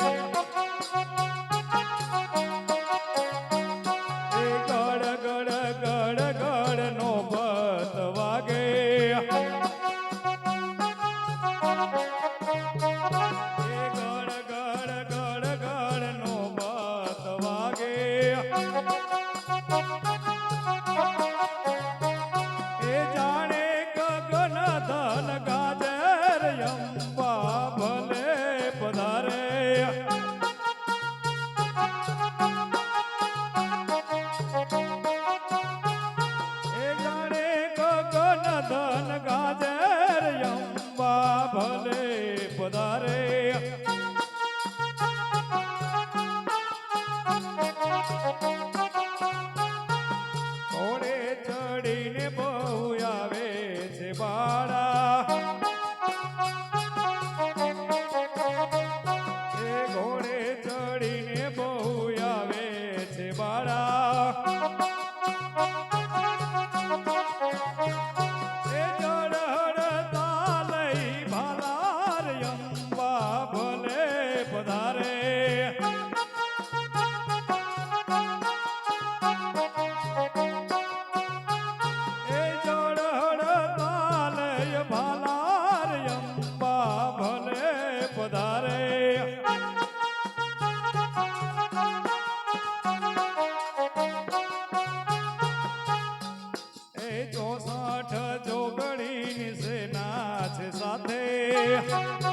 yeah. Thank you.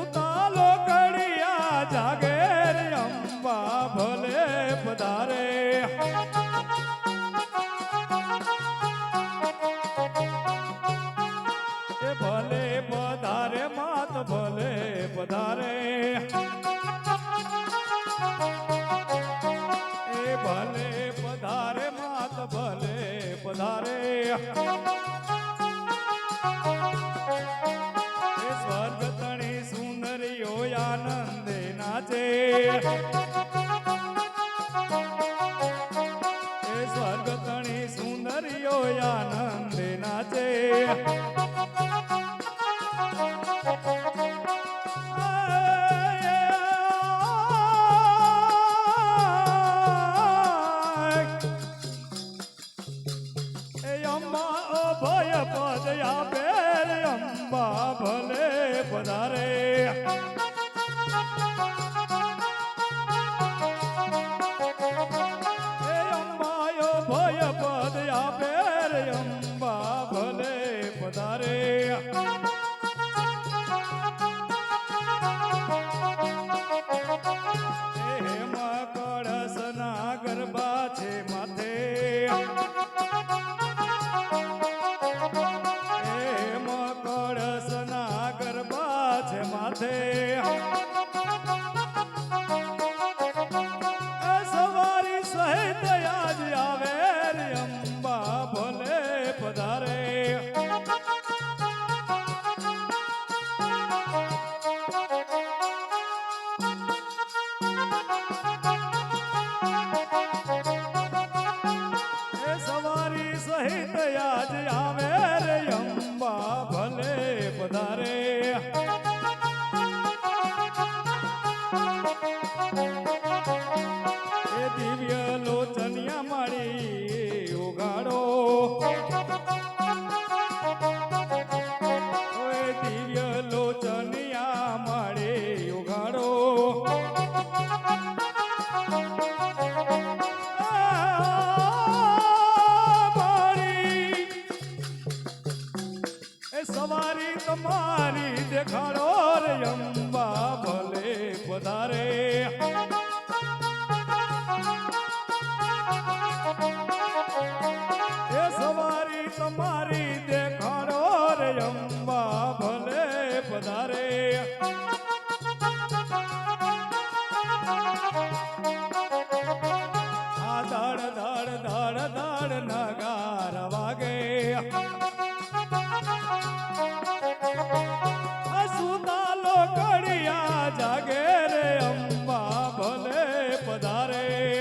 ઉતાલો કડિયા જાગે અંબા, ભલે પધારે. ભલે પધારે, માત ભલે પધારે. એ ભલે પધારે, માત ભલે પધારે. સ્વર્ગ તણી સુંદરીઓ આનંદ નાચે. അഭയം આવે રે અંબા ભલે પધારે. વધારે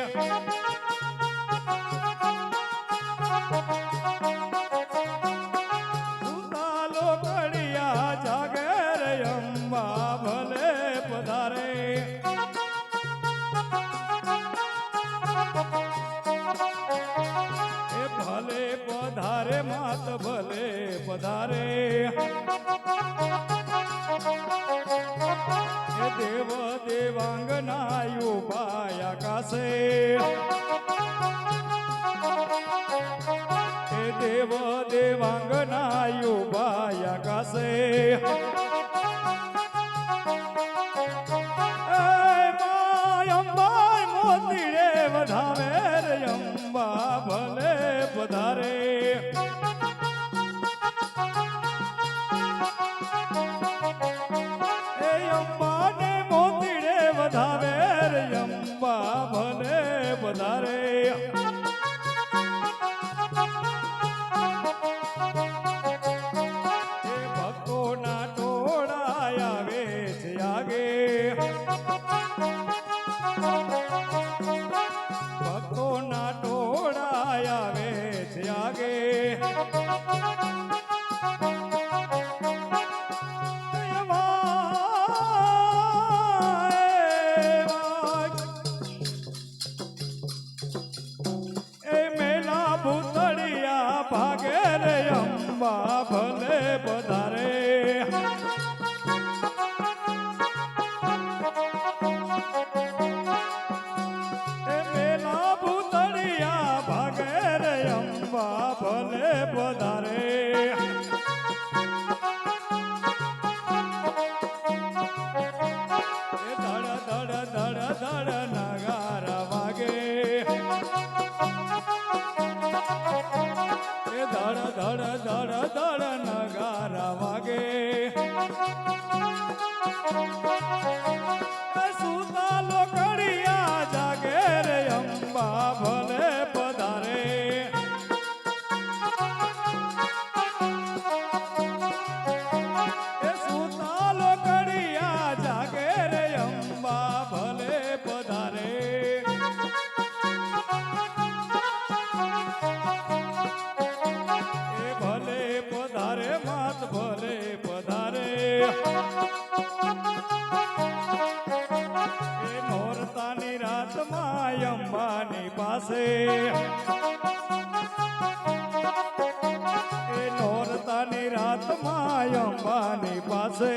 પધારે માત ભલે પધારે દેવ દેવાંગના ઉપાય આકાશે એ દેવ દેવાંગના ઉપાય આકાશે બધા નોરતાની રાતમાં અંબાની પાસે. એ નોરતાની રાતમાં અંબાની પાસે.